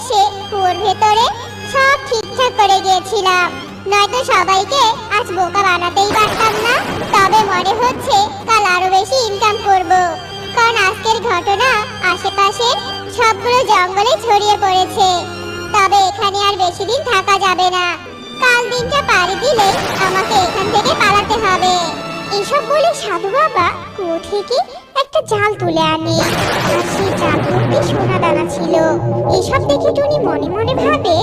এসে কুয়োর ভেতরে সব ঠিকঠাক করে গিয়েছিলাম। নয়তো সবাইকে আজ বোকা বানাতেই পারতাম না। তবে মনে হচ্ছে কাল আরও বেশি ইনকাম করব। কারণ আজকের ঘটনা আশেপাশের সবগুলো জঙ্গলে ছড়িয়ে পড়েছে। তবে এখানে আর বেশি দিন থাকা যাবে না। কাল দিনটা পাড়ি দিলে আমাকে এখান থেকে পালাতে হবে। এসব বলে সাধু বাবা কুয়ো থেকে একটা জাল তুলে আনে। আর সেই জাল ভর্তি সোনা ছিল এসব দেখে টুনি মনে মনে ভাবে,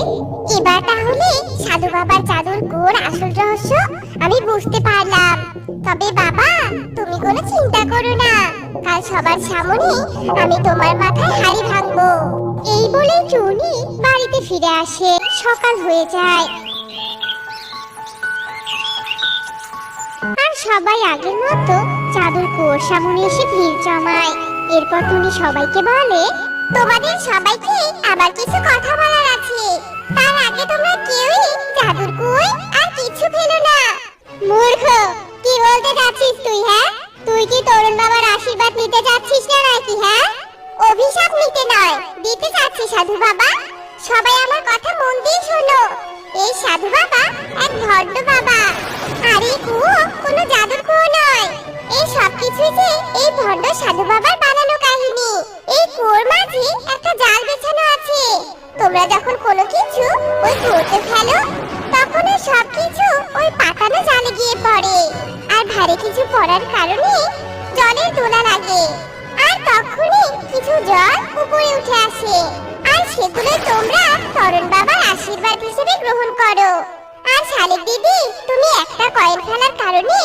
এবার তাহলে সাধু বাবার জাদুর গুড় আসল রহস্য আমি বুঝতে পারলাম। তবে বাবা, তুমি কোনো চিন্তা করো না। কাল সবার সামনে আমি তোমার মাথায় হাড়ি ভাঙবো। এই বলে টুনি বাড়িতে ফিরে আসে। সকাল হয়ে যায়। আর সবাই আগের মতো জাদুর কুয়োর সামনে এসে ভিড় জমায়। এরপর টুনি সবাইকে বলে তোমাদের সবাইকে আবার কিছু কথা বলার আছে। তার আগে তোমরা কেউই জাদুর কুয়োয় আর কিছু ফেলো না। মূর্খ, কি বলতে যাচ্ছিস তুই হ্যাঁ? তুই কি তরুণ বাবার আশীর্বাদ নিতে যাচ্ছিস না নাকি হ্যাঁ? অভিশাপ নিতে নয়, দিতে চাচ্ছি সাধু বাবা। সবাই আমার কথা মন দিয়ে শোনো। এই সাধু বাবা এক ভদ্র বাবা। আর এই কুয়ো কোনো জাদুর তোমরা যখন কোনো কিছু ওই কুয়োতে ফেলো, তখন ওই সব কিছু ওই পাতানো জালে গিয়ে পড়ে। আর ভারী কিছু পড়ার কারণে জলের দোলা লাগে। আর তখনই কিছু জল উপরে উঠে আসে। আর সেগুলো তোমরা তরুণ বাবার আশীর্বাদ হিসেবে গ্রহণ করো। আর শালিক দিদি, তুমি একটা কয়েন ফেলার কারণে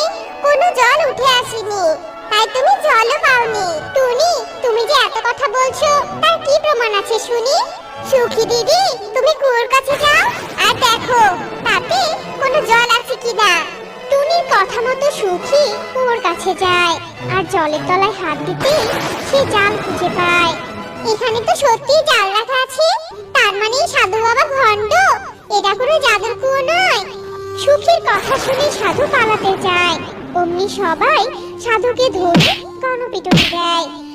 কোনো জল উঠে আসেনি। তাই তুমি জলও পাওনি। টুনি, তুমি যে এত কথা বলছো, তার কি প্রমাণ আছে শুনি? সুখী দিদি, তুমি কুয়োর কাছে যাও। আর দেখো, তাতে কোনো জল আছে কিনা। টুনির কথা মতো সুখী কুয়োর কাছে যায়। আর জলের তলায় হাত দিতে সে জাল খুঁজে পায়। এখানে তো সত্যি জাল রাখা আছে। তার মানে সাধু বাবা ভণ্ড। এটা কোনো জাদুর কুয়ো নয়। সুখীর কথা শুনে সাধু পালাতে যায়। অমনি সবাই সাধুকে ধরে গণপিটুনি দেয়।